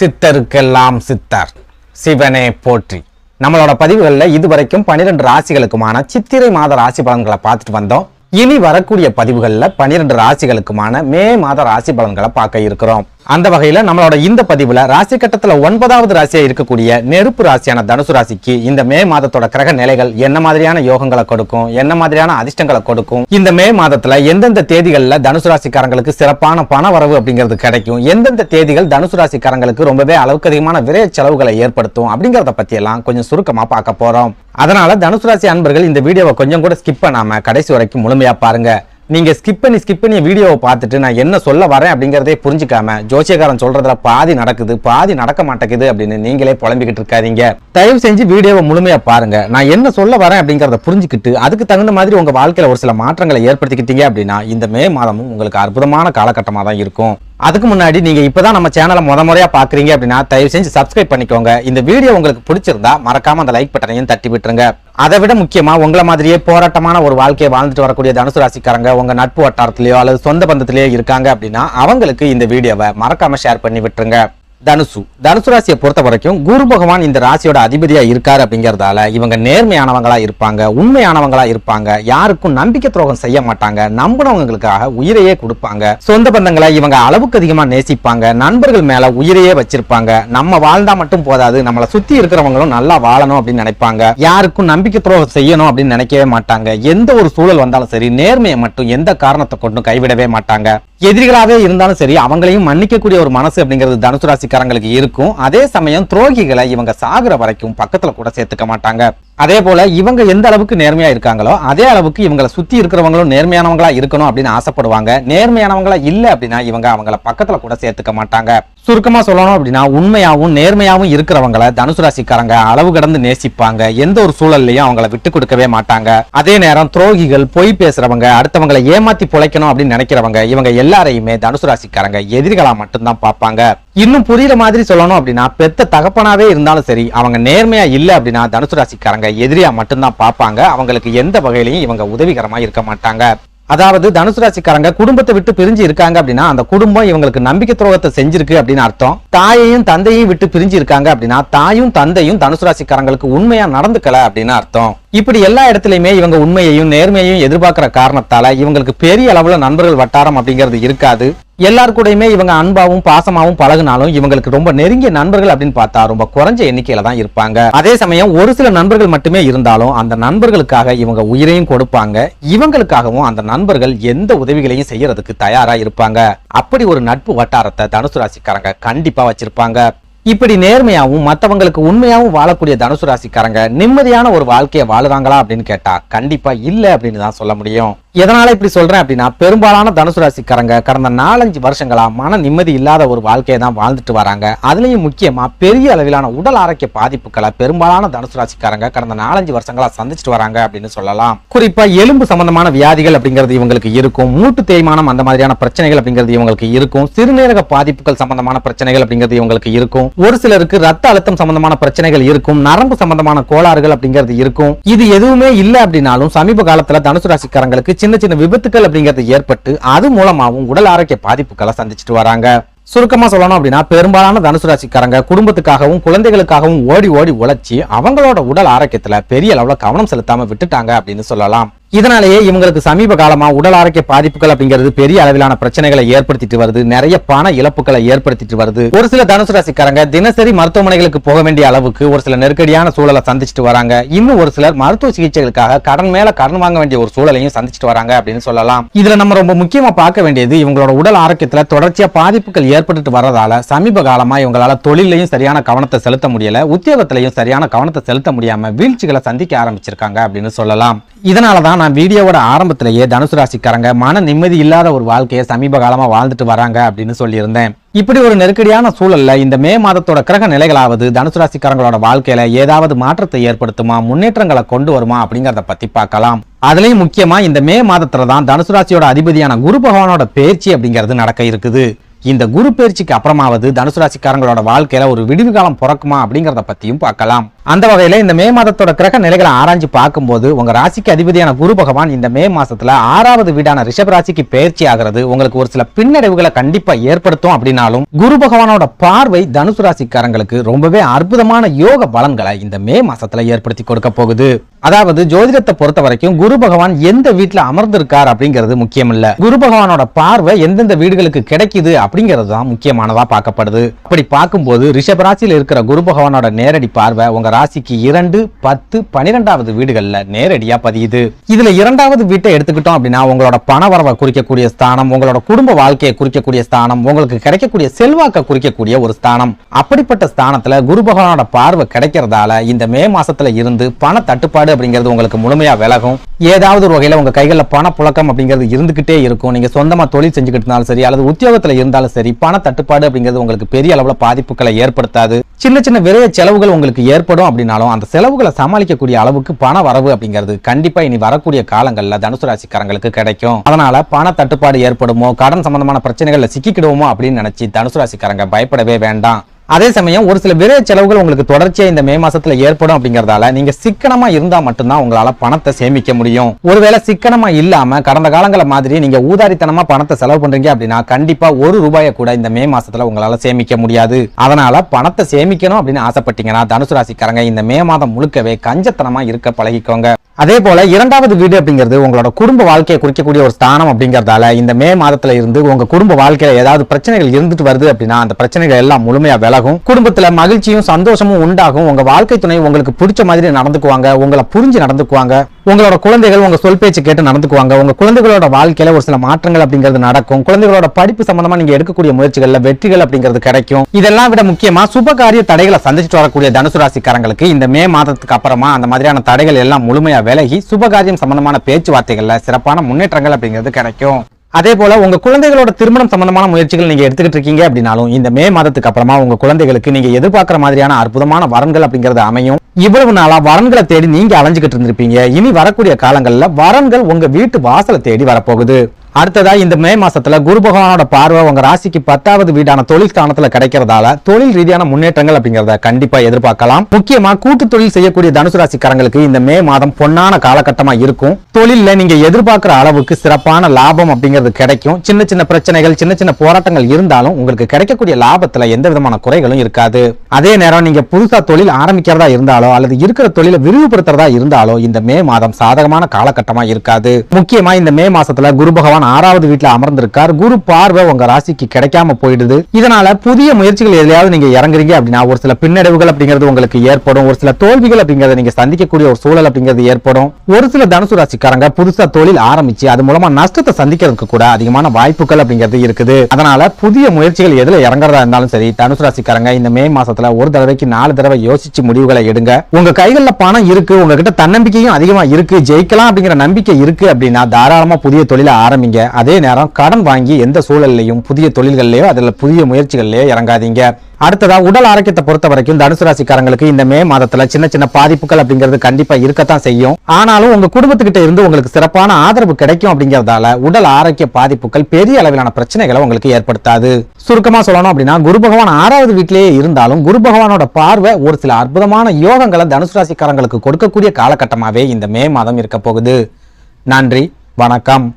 சித்தருக்கெல்லாம் சித்தர். சிவனே போற்றி. நம்மளோட பதிவுகளில் இதுவரைக்கும் பன்னிரெண்டு ராசிகளுக்குமான சித்திரை மாத ராசி பலன்களை பார்த்துட்டு வந்தோம். இனி வரக்கூடிய பதிவுகளில் பன்னிரெண்டு ராசிகளுக்குமான மே மாத ராசி பலன்களை பார்க்க இருக்கிறோம். அந்த வகையில நம்மளோட இந்த பதிவுல ராசி கட்டத்துல ஒன்பதாவது ராசியா இருக்கக்கூடிய நெருப்பு ராசியான தனுசு ராசிக்கு இந்த மே மாதத்தோட கிரக நிலைகள் என்ன மாதிரியான யோகங்களை கொடுக்கும் என்ன மாதிரியான அதிர்ஷ்டங்களை கொடுக்கும் இந்த மே மாதத்துல எந்தெந்த தேதிகள்ல தனுசு ராசிக்காரங்களுக்கு சிறப்பான பண வரவு அப்படிங்கிறது கிடைக்கும் எந்தெந்த தேதிகள் தனுசு ராசிக்காரங்களுக்கு ரொம்பவே அளவுக்கு அதிகமான விரைய செலவுகளை ஏற்படுத்தும் அப்படிங்கறத பத்தி எல்லாம் கொஞ்சம் சுருக்கமா பார்க்க போறோம். அதனால தனுசு ராசி அன்பர்கள் இந்த வீடியோவை கொஞ்சம் கூட ஸ்கிப் பண்ணாம கடைசி வரைக்கும் முழுமையா பாருங்க. நீங்கள் ஸ்கிப் பண்ணி ஸ்கிப் பண்ணி வீடியோவை பார்த்துட்டு நான் என்ன சொல்ல வரேன் அப்படிங்கிறதே புரிஞ்சுக்காம ஜோசியக்காரன் சொல்றதுல பாதி நடக்குது பாதி நடக்க மாட்டேங்குது அப்படின்னு நீங்களே புலம்பிக்கிட்டு இருக்காதீங்க. தயவு செஞ்சு வீடியோவை முழுமையாக பாருங்க. நான் என்ன சொல்ல வரேன் அப்படிங்கிறத புரிஞ்சுக்கிட்டு அதுக்கு தகுந்த மாதிரி உங்கள் வாழ்க்கையில் ஒரு சில மாற்றங்களை ஏற்படுத்திக்கிட்டீங்க அப்படின்னா இந்த மே மாதமும் உங்களுக்கு அற்புதமான காலகட்டமாக தான் இருக்கும். அதுக்கு முன்னாடி நீங்கள் இப்போ தான் நம்ம சேனலை முத முறையாக பார்க்குறீங்க அப்படின்னா தயவு செஞ்சு சப்ஸ்கிரைப் பண்ணிக்கோங்க. இந்த வீடியோ உங்களுக்கு பிடிச்சிருந்தா மறக்காமல் அந்த லைக் பட்டனையும் தட்டி விட்டுருங்க. அதை விட முக்கியமாக உங்களை மாதிரியே போராட்டமான ஒரு வாழ்க்கையை வாழ்ந்துட்டு வரக்கூடிய தனுசு ராசிக்காரங்க உங்கள் நட்பு வட்டாரத்திலேயோ அல்லது சொந்த பந்தத்திலேயோ இருக்காங்க அப்படின்னா அவங்களுக்கு இந்த வீடியோவை மறக்காமல் ஷேர் பண்ணி விட்டுருங்க. தனுசு. தனுசு ராசியை பொறுத்த வரைக்கும் குரு பகவான் இந்த ராசியோட அதிபதியா இருக்காரு அப்படிங்கறதால இவங்க நேர்மையானவங்களா இருப்பாங்க உண்மையானவங்களா இருப்பாங்க. யாருக்கும் நம்பிக்கை துரோகம் செய்ய மாட்டாங்க. நம்பினவங்களுக்காக உயிரையே கொடுப்பாங்க. சொந்த பந்தங்களை இவங்க அளவுக்கு அதிகமா நேசிப்பாங்க. நண்பர்கள் மேல உயிரையே வச்சிருப்பாங்க. நம்ம வாழ்ந்தா மட்டும் போதாது. நம்மளை சுத்தி இருக்கிறவங்களும் நல்லா வாழணும் அப்படின்னு நினைப்பாங்க. யாருக்கும் நம்பிக்கை துரோகம் செய்யணும் அப்படின்னு நினைக்கவே மாட்டாங்க. எந்த ஒரு சூழல் வந்தாலும் சரி நேர்மையை மட்டும் எந்த காரணத்தை கொண்டும் கைவிடவே மாட்டாங்க. எதிரிகளாவே இருந்தாலும் சரி அவங்களையும் மன்னிக்கக்கூடிய ஒரு மனசு அப்படிங்கிறது தனுசு ராசிக்காரங்களுக்கு இருக்கும். அதே சமயம் துரோகிகளை இவங்க சாகுற வரைக்கும் பக்கத்துல கூட சேர்த்துக்க மாட்டாங்க. அதே போல இவங்க எந்த அளவுக்கு நேர்மையா இருக்காங்களோ அதே அளவுக்கு இவங்களை சுத்தி இருக்கிறவங்களும் நேர்மையானவங்களா இருக்கணும் அப்படின்னு ஆசைப்படுவாங்க. நேர்மையானவங்களா இல்ல அப்படின்னா இவங்க அவங்கள பக்கத்துல கூட சேர்த்துக்க மாட்டாங்க. சுருக்கமா சொல்லணும் அப்படின்னா உண்மையாவும் நேர்மையாவும் இருக்கிறவங்கள தனுசு ராசிக்காரங்க அளவு கடந்து நேசிப்பாங்க. எந்த ஒரு சூழல்லையும் அவங்கள விட்டு கொடுக்கவே மாட்டாங்க. அதே நேரம் துரோகிகள் பொய் பேசுறவங்க அடுத்தவங்களை ஏமாத்தி பொழைக்கணும் அப்படின்னு நினைக்கிறவங்க இவங்க எல்லாரையுமே தனுசு ராசிக்காரங்க எதிரிகளா மட்டும்தான் பார்ப்பாங்க. இன்னும் புரியுற மாதிரி சொல்லணும் அப்படின்னா பெத்த தகப்பனாவே இருந்தாலும் சரி அவங்க நேர்மையா இல்ல அப்படின்னா தனுசு ராசிக்காரங்க எதிரியா மட்டும்தான் பார்ப்பாங்க. அவங்களுக்கு எந்த வகையிலையும் இவங்க உதவிகரமா இருக்க மாட்டாங்க. அதாவது தனுசு ராசிக்காரங்க குடும்பத்தை விட்டு பிரிஞ்சு இருக்காங்க அப்படின்னா அந்த குடும்பம் இவங்களுக்கு நம்பிக்கை துரோகத்தை செஞ்சிருக்கு அப்படின்னு அர்த்தம். தாயையும் தந்தையும் விட்டு பிரிஞ்சு இருக்காங்க அப்படின்னா தாயும் தந்தையும் தனுசு ராசிக்காரங்களுக்கு உண்மையா நடந்துக்கல அப்படின்னு அர்த்தம். இப்படி எல்லா இடத்துலையுமே இவங்க உண்மையையும் நேர்மையையும் எதிர்பார்க்கிற காரணத்தால இவங்களுக்கு பெரிய அளவுல நண்பர்கள் வட்டாரம் அப்படிங்கிறது இருக்காது. எல்லார் கூடயுமே இவங்க அன்பாவும் பாசமாவும் பழகுனாலும் இவங்களுக்கு ரொம்ப நெருங்கிய நண்பர்கள் அப்படின்னு பார்த்தா ரொம்ப குறைஞ்ச எண்ணிக்கையில தான் இருப்பாங்க. அதே சமயம் ஒரு சில நண்பர்கள் மட்டுமே இருந்தாலும் அந்த நண்பர்களுக்காக இவங்க உயிரையும் கொடுப்பாங்க. இவங்களுக்காகவும் அந்த நண்பர்கள் எந்த உதவிகளையும் செய்யறதுக்கு தயாரா இருப்பாங்க. அப்படி ஒரு நட்பு வட்டாரத்தை தனுசு ராசிக்காரங்க கண்டிப்பா வச்சிருப்பாங்க. இப்படி நேர்மையாவும் மத்தவங்களுக்கு உண்மையாவும் வாழக்கூடிய தனுசு ராசிக்காரங்க நிம்மதியான ஒரு வாழ்க்கையை வாழுறாங்களா அப்படின்னு கேட்டா கண்டிப்பா இல்ல அப்படின்னு தான் சொல்ல முடியும். எதனால இப்படி சொல்றேன் அப்படின்னா பெரும்பாலான தனுசு ராசிக்காரங்க கடந்த நாலஞ்சு வருஷங்களா மன நிம்மதி இல்லாத ஒரு வாழ்க்கையை தான் வாழ்ந்துட்டு வராங்க. அதுலயும் முக்கியமா பெரிய அளவிலான உடல் ஆரோக்கிய பாதிப்புகளை பெரும்பாலான தனுசு ராசிக்காரங்க கடந்த நாலஞ்சு வருஷங்களா சந்திச்சுட்டு வராங்க அப்படின்னு சொல்லலாம். குறிப்பா எலும்பு சம்பந்தமான வியாதிகள் அப்படிங்கிறது இவங்களுக்கு இருக்கும். மூட்டு தேய்மானம் அந்த மாதிரியான பிரச்சனைகள் அப்படிங்கிறது இவங்களுக்கு இருக்கும். சிறுநீரக பாதிப்புகள் சம்பந்தமான பிரச்சனைகள் அப்படிங்கிறது இவங்களுக்கு இருக்கும். ஒரு சிலருக்கு ரத்த அழுத்தம் சம்பந்தமான பிரச்சனைகள் இருக்கும். நரம்பு சம்பந்தமான கோளாறுகள் அப்படிங்கிறது இருக்கும். இது எதுவுமே இல்லை அப்படின்னாலும் சமீப காலத்துல தனுசு ராசிக்காரங்களுக்கு சின்ன சின்ன விபத்துக்கள் அப்படிங்கிறது ஏற்பட்டு அது மூலமாவும் உடல் ஆரோக்கிய பாதிப்புகளை சந்திச்சுட்டு வராங்க. சுருக்கமா சொல்லணும் அப்படின்னா பெரும்பாலான தனுசு ராசிக்காரங்க குடும்பத்துக்காகவும் குழந்தைகளுக்காகவும் ஓடி ஓடி உழைச்சி அவங்களோட உடல் ஆரோக்கியத்துல பெரிய அளவுல கவனம் செலுத்தாம விட்டுட்டாங்க அப்படின்னு சொல்லலாம். இதனாலேயே இவங்களுக்கு சமீப காலமாக உடல் ஆரோக்கிய பாதிப்புகள் அப்படிங்கிறது பெரிய அளவிலான பிரச்சனைகளை ஏற்படுத்திட்டு வருது. நிறைய பண இழப்புகளை ஏற்படுத்திட்டு வருது. ஒரு சில தனுசு ராசிக்காரங்க தினசரி மருத்துவமனைகளுக்கு போக வேண்டிய அளவுக்கு ஒரு சில நெருக்கடியான சூழலை சந்திச்சுட்டு வராங்க. இன்னும் ஒரு சிலர் மருத்துவ சிகிச்சைகளுக்காக கடன் மேல கடன் வாங்க வேண்டிய ஒரு சூழலையும் சந்திச்சுட்டு வராங்க அப்படின்னு சொல்லலாம். இதுல நம்ம ரொம்ப முக்கியமா பார்க்க வேண்டியது இவங்களோட உடல் ஆரோக்கியத்துல தொடர்ச்சியா பாதிப்புகள் ஏற்பட்டுட்டு வரதால சமீப காலமா இவங்களால தொழிலையும் சரியான கவனத்தை செலுத்த முடியல உத்தியோகத்திலையும் சரியான கவனத்தை செலுத்த முடியாம வீழ்ச்சிகளை சந்திக்க ஆரம்பிச்சிருக்காங்க அப்படின்னு சொல்லலாம். இதனாலதான் நான் வீடியோவோட ஆரம்பத்திலேயே தனுசு ராசிக்காரங்க மன நிம்மதி இல்லாத ஒரு வாழ்க்கையை சமீப காலமாக வாழ்ந்துட்டு வராங்க அப்படின்னு சொல்லியிருந்தேன். இப்படி ஒரு நெருக்கடியான சூழல்ல இந்த மே மாதத்தோட கிரக நிலைகளாவது தனுசு ராசிக்காரங்களோட வாழ்க்கையில ஏதாவது மாற்றத்தை ஏற்படுத்துமா முன்னேற்றங்களை கொண்டு வருமா அப்படிங்கிறத பத்தி பார்க்கலாம். அதுலயும் முக்கியமா இந்த மே மாதத்துல தான் தனுசு ராசியோட அதிபதியான குரு பகவானோட பேச்சு அப்படிங்கிறது நடக்க இருக்குது. இந்த குரு பயிற்சிக்கு அப்புறமாவது தனுசு ராசிக்காரங்களோட வாழ்க்கையில ஒரு விடிவு காலம் பிறக்குமா அப்படிங்கிறத பத்தியும் பார்க்கலாம். அந்த வகையில இந்த மே மாதத்தோட கிரக நிலைகளை ஆராய்ஞ்சு பார்க்கும்போது உங்க ராசிக்கு அதிபதியான குரு பகவான் இந்த மே மாசத்துல ஆறாவது வீடான ரிஷப் ராசிக்கு பயிற்சி ஆகிறது உங்களுக்கு ஒரு சில பின்னடைவுகளை கண்டிப்பா ஏற்படுத்தும் அப்படின்னாலும் குரு பகவானோட பார்வை தனுசு ராசிக்காரங்களுக்கு ரொம்பவே அற்புதமான யோக பலன்களை இந்த மே மாசத்துல ஏற்படுத்தி கொடுக்க போகுது. அதாவது ஜோதிடத்தை பொறுத்த வரைக்கும் குரு பகவான் எந்த வீட்டுல அமர்ந்திருக்கார் அப்படிங்கிறது முக்கியம் இல்ல குரு பகவானோட பார்வை எந்தெந்த வீடுகளுக்கு கிடைக்குது அப்படிங்கிறது தான் முக்கியமானதா பார்க்கப்படுது. அப்படி பார்க்கும்போது ரிஷப ராசியில் இருக்கிற குரு பகவானோட நேரடி பார்வை உங்க ராசிக்கு இரண்டு பத்து பனிரெண்டாவது வீடுகள்ல நேரடியா பதியுது. இதுல இரண்டாவது வீட்டை எடுத்துக்கிட்டோம் அப்படின்னா உங்களோட பண வரவை குறிக்கக்கூடிய ஸ்தானம் உங்களோட குடும்ப வாழ்க்கையை குறிக்கக்கூடிய ஸ்தானம் உங்களுக்கு கிடைக்கக்கூடிய செல்வாக்கை குறிக்கக்கூடிய ஒரு ஸ்தானம். அப்படிப்பட்ட ஸ்தானத்துல குரு பகவானோட பார்வை கிடைக்கிறதால இந்த மே மாசத்துல இருந்து பண தட்டுப்பாடு அப்படிங்கிறது உங்களுக்கு முழுமையா விலகும். ஏதாவது ஒரு வகையில உங்க கைகள்ல பண புழக்கம் அப்படிங்கிறது இருந்துகிட்டே இருக்கும். நீங்க சொந்தமா தொழில் செஞ்சுக்கிட்டு இருந்தாலும் சரி அல்லது உத்தியோகத்துல இருந்தாலும் சரி பண தட்டுப்பாடு அப்படிங்கிறது உங்களுக்கு பெரிய அளவுல பாதிப்புகளை ஏற்படுத்தாது. சின்ன சின்ன விரைய செலவுகள் உங்களுக்கு ஏற்படும் அப்படின்னாலும் அந்த செலவுகளை சமாளிக்கக்கூடிய அளவுக்கு பண வரவு அப்படிங்கிறது கண்டிப்பா இனி வரக்கூடிய காலங்கள்ல தனுசு ராசிக்காரங்களுக்கு கிடைக்கும். அதனால பண தட்டுப்பாடு ஏற்படுமோ கடன் சம்பந்தமான பிரச்சனைகள்ல சிக்கிக்கிடுவோமோ அப்படின்னு நினைச்சு தனுசு ராசிக்காரங்க பயப்படவே வேண்டாம். அதே சமயம் ஒரு சில விரை செலவுகள் உங்களுக்கு தொடர்ச்சியாக இந்த மே மாசத்துல ஏற்படும் அப்படிங்கறதால நீங்க சிக்கனமா இருந்தா மட்டும்தான் உங்களால பணத்தை சேமிக்க முடியும். ஒருவேளை சிக்கனமா இல்லாம கடந்த காலங்கள மாதிரி நீங்க ஊதாரித்தனமா பணத்தை செலவு பண்றீங்க அப்படின்னா கண்டிப்பா ஒரு ரூபாயை கூட இந்த மே மாசத்துல உங்களால சேமிக்க முடியாது. அதனால பணத்தை சேமிக்கணும் அப்படின்னு ஆசைப்பட்டீங்கன்னா தனுசு ராசிக்காரங்க இந்த மே மாதம் முழுக்கவே கஞ்சத்தனமா இருக்க பழகிக்கோங்க. அதே போல இரண்டாவது வீடு அப்படிங்கிறது உங்களோட குடும்ப வாழ்க்கையை குறிக்கக்கூடிய ஒரு ஸ்தானம் அப்படிங்கறதால இந்த மே மாதத்துல இருந்து உங்க குடும்ப வாழ்க்கையில ஏதாவது பிரச்சனைகள் இருந்துட்டு வருது அப்படின்னா அந்த பிரச்சனைகள் எல்லாம் முழுமையா உண்டாகும். குடும்பத்துல மகிழ்ச்சியும் சந்தோஷமும் உண்டாகும். உங்க வாழ்க்கை துணை உங்களுக்கு பிடிச்ச மாதிரி நடந்துக்குவாங்க. உங்களை புரிஞ்சு நடந்துக்குவாங்க. உங்களோட குழந்தைகள் உங்க சொல் பேச்சு கேட்டு நடந்துக்குவாங்க. உங்க குழந்தைகளோட வாழ்க்கையில ஒரு சில மாற்றங்கள் அப்படிங்கிறது நடக்கும். குழந்தைகளோட படிப்பு சம்பந்தமா நீங்க எடுக்கக்கூடிய முயற்சிகள்ல வெற்றிகள் அப்படிங்கிறது கிடைக்கும். இதெல்லாம் விட முக்கியமா சுபகாரிய தடைகளை சந்திச்சுட்டு வரக்கூடிய தனுசு ராசிக்காரங்களுக்கு இந்த மே மாதத்துக்கு அப்புறமா அந்த மாதிரியான தடைகள் எல்லாம் முழுமையா விலகி சுபகாரியம் சம்பந்தமான பேச்சுவார்த்தைகள்ல சிறப்பான முன்னேற்றங்கள் அப்படிங்கிறது கிடைக்கும். அதே போல உங்க குழந்தைகளோட திருமணம் சம்பந்தமான முயற்சிகள் நீங்க எடுத்துக்கிட்டு இருக்கீங்க அப்படின்னாலும் இந்த மே மாதத்துக்கு அப்புறமா உங்க குழந்தைகளுக்கு நீங்க எதிர்பார்க்கிற மாதிரியான அற்புதமான வரன்கள் அப்படிங்கறது அமையும். இவ்வளவு நாளா வரன்களை தேடி நீங்க அலைஞ்சுக்கிட்டு இருந்திருப்பீங்க. இனி வரக்கூடிய காலங்கள்ல வரன்கள் உங்க வீட்டு வாசலை தேடி வரப்போகுது. அடுத்ததா இந்த மே மாசத்துல குரு பகவானோட பார்வை உங்க ராசிக்கு பத்தாவது வீடான தொழில் ஸ்தானத்துல கிடைக்கிறதால தொழில் ரீதியான முன்னேற்றங்கள் அப்படிங்கறத கண்டிப்பா எதிர்பார்க்கலாம். முக்கியமா கூட்டு தொழில் செய்யக்கூடிய தனுசு ராசிக்காரங்களுக்கு இந்த மே மாதம் பொன்னான காலகட்டமா இருக்கும். தொழில்ல நீங்க எதிர்பார்க்கிற அளவுக்கு சிறப்பான லாபம் அப்படிங்கிறது கிடைக்கும். சின்ன சின்ன பிரச்சனைகள் சின்ன சின்ன போராட்டங்கள் இருந்தாலும் உங்களுக்கு கிடைக்கக்கூடிய லாபத்துல எந்த விதமான குறைகளும் இருக்காது. அதே நேரம் நீங்க புதுசா தொழில் ஆரம்பிக்கிறதா இருந்தாலோ அல்லது இருக்கிற தொழிலை விரிவுபடுத்துறதா இருந்தாலோ இந்த மே மாதம் சாதகமான காலகட்டமா இருக்காது. முக்கியமா இந்த மே மாசத்துல குரு பகவான் ஆறாவது வீட்டுல அமர்ந்திருக்கார். குரு பார்வை உங்க ராசிக்கு கிடைக்காம போயிடுது. இதனால புதிய முயற்சிகள் எதுலயாவது நீங்க இறங்குறீங்க அப்படின்னா ஒரு சில பின்னடைவுகள் அப்படிங்கிறது உங்களுக்கு ஏற்படும். ஒரு சில தோல்விகள் அப்படிங்கறத நீங்க சந்திக்கக்கூடிய ஒரு சூழல் அப்படிங்கிறது ஏற்படும். ஒரு சில தனுசு ராசிக்காரங்க புதுசா தொழில் ஆரம்பிச்சு அது மூலமா நஷ்டத்தை சந்திக்கிறதுக்கு கூட அதிகமான வாய்ப்புகள் அப்படிங்கிறது இருக்குது. அதனால புதிய முயற்சிகள் எதுல இறங்குறதா இருந்தாலும் சரி தனுசு ராசிக்காரங்க இந்த மே மாசத்துல ஒரு தடவைக்கு நாலு தடவை யோசிச்சு முடிவுகளை எடுங்க. உங்க கைகள்ல பணம் இருக்கு உங்ககிட்ட தன்னம்பிக்கையும் அதிகமா இருக்கு ஜெயிக்கலாம் அப்படிங்கிற நம்பிக்கை இருக்கு அப்படின்னா தாராளமா புதிய தொழிலை ஆரம்பிங்க. அதே நேரம் கடன் வாங்கி எந்த சூழல்லையும் புதிய தொழில்கள்லயோ அதில் புதிய முயற்சிகள்லையோ இறங்காதீங்க. அடுத்ததா உடல் ஆரோக்கியத்தை பொறுத்த வரைக்கும் தனுசு ராசிக்காரங்களுக்கு இந்த மே மாதத்துல சின்ன சின்ன பாதிப்புகள் அப்படிங்கிறது கண்டிப்பா இருக்கத்தான் செய்யும். ஆனாலும் உங்க குடும்பத்துக்கிட்ட இருந்து உங்களுக்கு சிறப்பான ஆதரவு கிடைக்கும் அப்படிங்கறதால உடல் ஆரோக்கிய பாதிப்புகள் பெரிய அளவிலான பிரச்சனைகளை உங்களுக்கு ஏற்படுத்தாது. சுருக்கமா சொல்லணும் அப்படின்னா குரு பகவான் ஆறாவது வீட்டிலேயே இருந்தாலும் குரு பகவானோட பார்வை ஒரு சில அற்புதமான யோகங்களை தனுசு ராசிக்காரங்களுக்கு கொடுக்கக்கூடிய காலகட்டமாவே இந்த மே மாதம் இருக்க போகுது. நன்றி வணக்கம்.